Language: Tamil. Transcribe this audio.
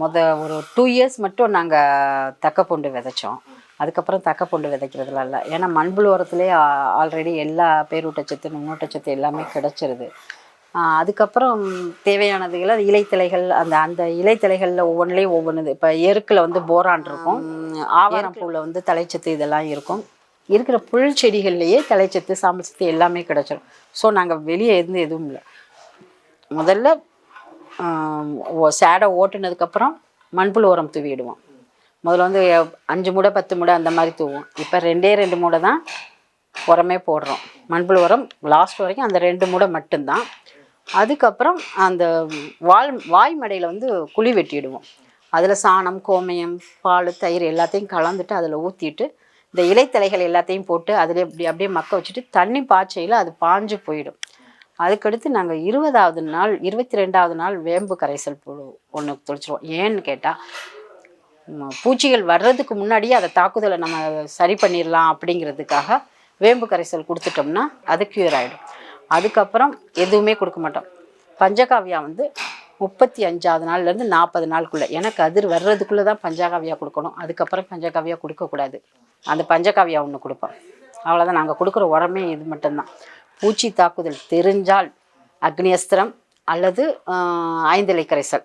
முத ஒரு டூ இயர்ஸ் மட்டும் நாங்கள் தக்கப்பூண்டு விதைச்சோம். அதுக்கப்புறம் தக்கப்பூண்டு விதைக்கிறதுல இல்லை. ஏன்னா மண்புழு உரத்துலேயே ஆல்ரெடி எல்லா பேரூட்டச்சத்து நுண்ணூட்டச்சத்து எல்லாமே கிடச்சிருது. அதுக்கப்புறம் தேவையானதுகளை இலைத்தலைகள் அந்த அந்த இலைத்தலைகளில் ஒவ்வொன்றுலேயும் ஒவ்வொன்று இப்போ எருக்கில் வந்து போரான் இருக்கும். ஆவாரம் பூவில் வந்து தலைச்சத்து இதெல்லாம் இருக்கும். இருக்கிற புல் செடிகள்லேயே தலைச்சத்து சாம்பல் சத்து எல்லாமே கிடச்சிரும். ஸோ நாங்கள் வெளியே இருந்து எதுவும் இல்லை. முதல்ல சேடை ஓட்டுனதுக்கப்புறம் மண்புழு உரம் தூவிடுவோம். முதல்ல வந்து அஞ்சு மூடை பத்து மூடை அந்த மாதிரி தூவும் இப்போ ரெண்டே ரெண்டு மூடை தான் உரமே போடுறோம். மண்புழு உரம் லாஸ்ட் வரைக்கும் அந்த ரெண்டு மூடை மட்டும்தான். அதுக்கப்புறம் அந்த வால் வாய் மடையில் வந்து குழி வெட்டிடுவோம். அதில் சாணம் கோமயம் பால் தயிர் எல்லாத்தையும் கலந்துட்டு அதில் ஊற்றிட்டு இந்த இலைத்தலைகள் எல்லாத்தையும் போட்டு அதில் இப்படி அப்படியே மக்க வச்சுட்டு தண்ணி பாய்ச்சையில் அது பாஞ்சு போயிடும். அதுக்கடுத்து நாங்கள் இருபதாவது நாள் இருபத்தி ரெண்டாவது நாள் வேம்பு கரைசல் ஒன்று தொளிச்சிருவோம். ஏன்னு கேட்டால் பூச்சிகள் வர்றதுக்கு முன்னாடியே அதை தாக்குதலை நம்ம சரி பண்ணிடலாம் அப்படிங்கிறதுக்காக வேம்பு கரைசல் கொடுத்துட்டோம்னா அது க்யூர் ஆகிடும் அதுக்கப்புறம் எதுவுமே கொடுக்க மாட்டோம். பஞ்சகாவியா வந்து முப்பத்தி அஞ்சாவது நாள்லேருந்து நாற்பது நாளுக்குள்ளே எனக்கு கதிர் வர்றதுக்குள்ளே தான் பஞ்சகாவியா கொடுக்கணும். அதுக்கப்புறம் பஞ்சகாவியா கொடுக்கக்கூடாது. அந்த பஞ்சகாவியா ஒன்று கொடுப்போம். அவ்வளோதான் நாங்கள் கொடுக்குற உரமே இது மட்டும்தான். பூச்சி தாக்குதல் தெரிஞ்சால் அக்னி அஸ்திரம் அல்லது ஐந்திலை கரைசல்.